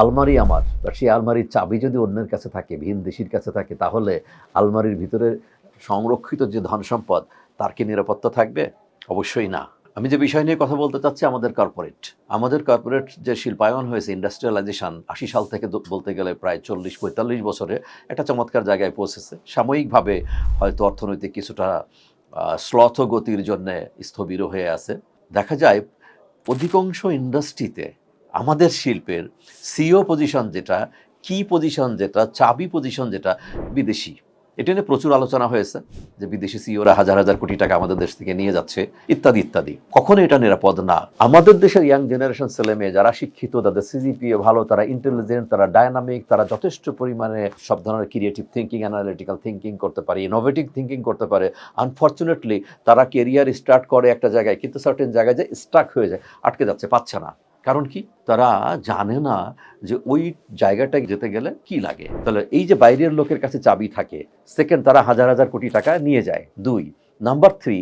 আলমারি আমার, বা সেই আলমারির চাবি যদি অন্যের কাছে থাকে, ভিন দেশির কাছে থাকে, তাহলে আলমারির ভিতরে সংরক্ষিত যে ধন সম্পদ, তার কি নিরাপত্তা থাকবে? অবশ্যই না। আমি যে বিষয় নিয়ে কথা বলতে চাচ্ছি, আমাদের কর্পোরেট আমাদের কর্পোরেট যে শিল্পায়ন হয়েছে ইন্ডাস্ট্রিয়ালাইজেশন আশি সাল থেকে বলতে গেলে প্রায় চল্লিশ, পঁয়তাল্লিশ বছরে একটা চমৎকার জায়গায় পৌঁছেছে। সাময়িকভাবে হয়তো অর্থনৈতিক কিছুটা শ্লথ গতির জন্যে স্থবির হয়ে আছে। দেখা যায়, অধিকাংশ ইন্ডাস্ট্রিতে আমাদের শিল্পের সিও পজিশন যেটা কি পজিশন যেটা, চাবি পজিশন যেটা, বিদেশি। এটা নিয়ে প্রচুর আলোচনা হয়েছে যে বিদেশি সিওরা হাজার হাজার কোটি টাকা আমাদের দেশ থেকে নিয়ে যাচ্ছে, ইত্যাদি ইত্যাদি। কখনো এটা নিরাপদ না। আমাদের দেশের ইয়াং জেনারেশন ছেলে মেয়ে যারা শিক্ষিত, তাদের সিজিপিএ ভালো, তারা ইন্টেলিজেন্ট তারা ডায়নামিক তারা যথেষ্ট পরিমাণে সব ধরনের ক্রিয়েটিভ থিঙ্কিং অ্যানালিটিক্যাল থিঙ্কিং করতে পারে ইনোভেটিভ থিঙ্কিং করতে পারে। আনফর্চুনেটলি তারা কেরিয়ার স্টার্ট করে একটা জায়গায়, কিন্তু সার্টেন জায়গায় যে স্টাক হয়ে যায়, আটকে যাচ্ছে, পাচ্ছে না। কারণ কি? তারা জানে না যে ওই জায়গাটায় যেতে গেলে কি লাগে। তাহলে এই যে বাইরের লোকের কাছে চাবি থাকে সেকেন্ড তারা হাজার হাজার কোটি টাকা নিয়ে যায়। দুই নাম্বার থ্রি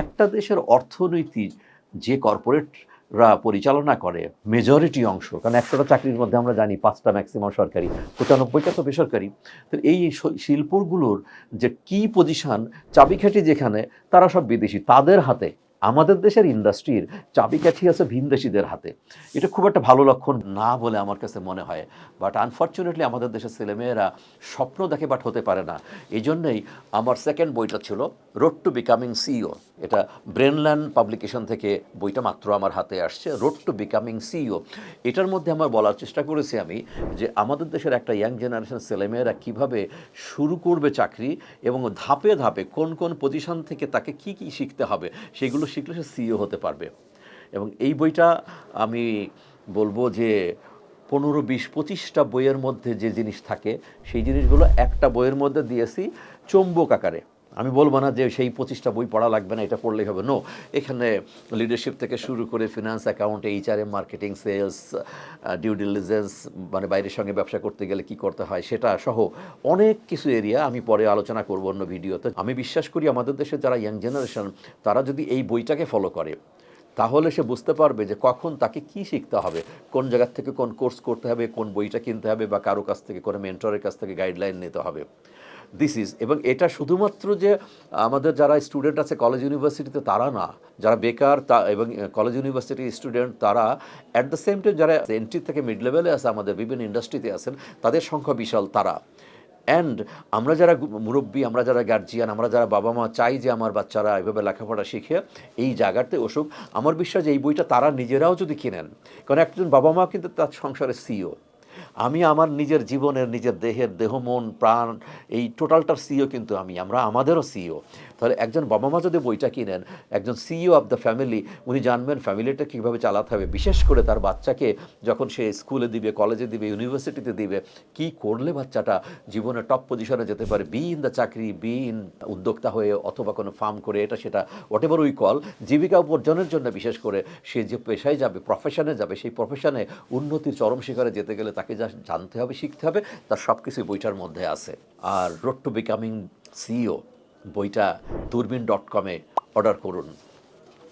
একটা দেশের অর্থনীতি যে কর্পোরেটরা পরিচালনা করে মেজরিটি অংশ, কারণ একশোটা চাকরির মধ্যে আমরা জানি পাঁচটা ম্যাক্সিমাম সরকারি, পঁচানব্বইটা তো বেসরকারি, তো এই শিল্পগুলোর যে কি পজিশন চাবিকাঠি যেখানে, তারা সব বিদেশি, তাদের হাতে আমাদের দেশের ইন্ডাস্ট্রির চাবিকাঠি আছে ভিনদেশিদের হাতে। এটা খুব একটা ভালো লক্ষণ না বলে আমার কাছে মনে হয়। বাট আনফর্চুনেটলি আমাদের দেশের ছেলেমেয়েরা স্বপ্ন দেখে বাট হতে পারে না। এই জন্যেই আমার সেকেন্ড বইটা ছিল রোড টু বিকামিং সিইও এটা ব্রেনল্যান্ড পাবলিকেশন থেকে বইটা মাত্র আমার হাতে আসছে রোড টু বিকামিং সিইও এটার মধ্যে আমার বলার চেষ্টা করেছি আমি যে আমাদের দেশের একটা ইয়াং জেনারেশন ছেলেমেয়েরা কীভাবে শুরু করবে চাকরি এবং ধাপে ধাপে কোন কোন পজিশন থেকে তাকে কি কি শিখতে হবে সেগুলো শিখলে সে সিইও হতে পারবে। এবং এই বইটা আমি বলব যে পনেরো, বিশ, পঁচিশটা বইয়ের মধ্যে যে জিনিস থাকে, সেই জিনিসগুলো একটা বইয়ের মধ্যে দিয়েছি, চৌম্বক আকারে। আমি বলব না যে সেই পঁচিশটা বই পড়া লাগবে না, এটা পড়লেই হবে। নো এখানে লিডারশিপ থেকে শুরু করে finance account HRM marketing sales due diligence মানে বাইরের সঙ্গে ব্যবসা করতে গেলে কি করতে হয় সেটা সহ অনেক কিছু এরিয়া আমি পরে আলোচনা করব অন্য ভিডিওতে। আমি বিশ্বাস করি আমাদের দেশের যারা ইয়াং জেনারেশন তারা যদি এই বইটাকে ফলো করে, তাহলে সে বুঝতে পারবে যে কখন তাকে কি শিখতে হবে, কোন জায়গার থেকে কোন কোর্স করতে হবে, কোন বইটা কিনতে হবে বা কারও কাছ থেকে, কোনো মেন্টরের কাছ থেকে গাইডলাইন নিতে হবে। দিস ইজ এবং এটা শুধুমাত্র যে, আমাদের যারা স্টুডেন্ট আছে কলেজ ইউনিভার্সিটিতে তারা না, যারা বেকার তা, এবং কলেজ ইউনিভার্সিটি স্টুডেন্ট তারা অ্যাট দ্য সেম টাইম যারা এন্ট্রি থেকে মিড লেভেলে আছে, আমাদের বিভিন্ন ইন্ডাস্ট্রিতে আছেন, তাদের সংখ্যা বিশাল তারা। অ্যান্ড আমরা যারা মুরব্বী, আমরা যারা গার্জিয়ান আমরা যারা বাবা মা চাই যে আমার বাচ্চারা এভাবে লেখাপড়া শিখে এই জায়গাতে অসুখ আমার বিশ্বাস এই বইটা তারা নিজেরাও যদি কিনেন, কারণ একজন বাবা মা কিন্তু তার সংসারের সিও আমি আমার নিজের জীবনের, নিজের দেহের, দেহ, মন, প্রাণ, এই টোটালটার সিও কিন্তু আমি, আমরা আমাদেরও সিও তাহলে একজন বাবা মা যদি বইটা কিনেন, একজন সিইও অফ দ্য ফ্যামিলি উনি জানবেন ফ্যামিলিটা কীভাবে চালাতে হবে। বিশেষ করে তার বাচ্চাকে যখন সে স্কুলে দিবে কলেজে দিবে ইউনিভার্সিটিতে দিবে, কি করলে বাচ্চাটা জীবনে টপ পজিশনে যেতে পারে? বি ইন দ্য চাকরি বি ইন উদ্যোক্তা হয়ে অথবা কোনো ফার্ম করে, এটা সেটা হোয়াট এভার উই কল জীবিকা উপার্জনের জন্য বিশেষ করে সে যে পেশায় যাবে প্রফেশনে যাবে, সেই প্রফেশনে উন্নতির চরম শিখরে যেতে গেলে তাকে যা জানতে হবে, শিখতে হবে, তার সব কিছুই বইটার মধ্যে আছে। আর রোড টু বিকামিং সিইও বইটা দূরবীন ডট কমে অর্ডার করুন।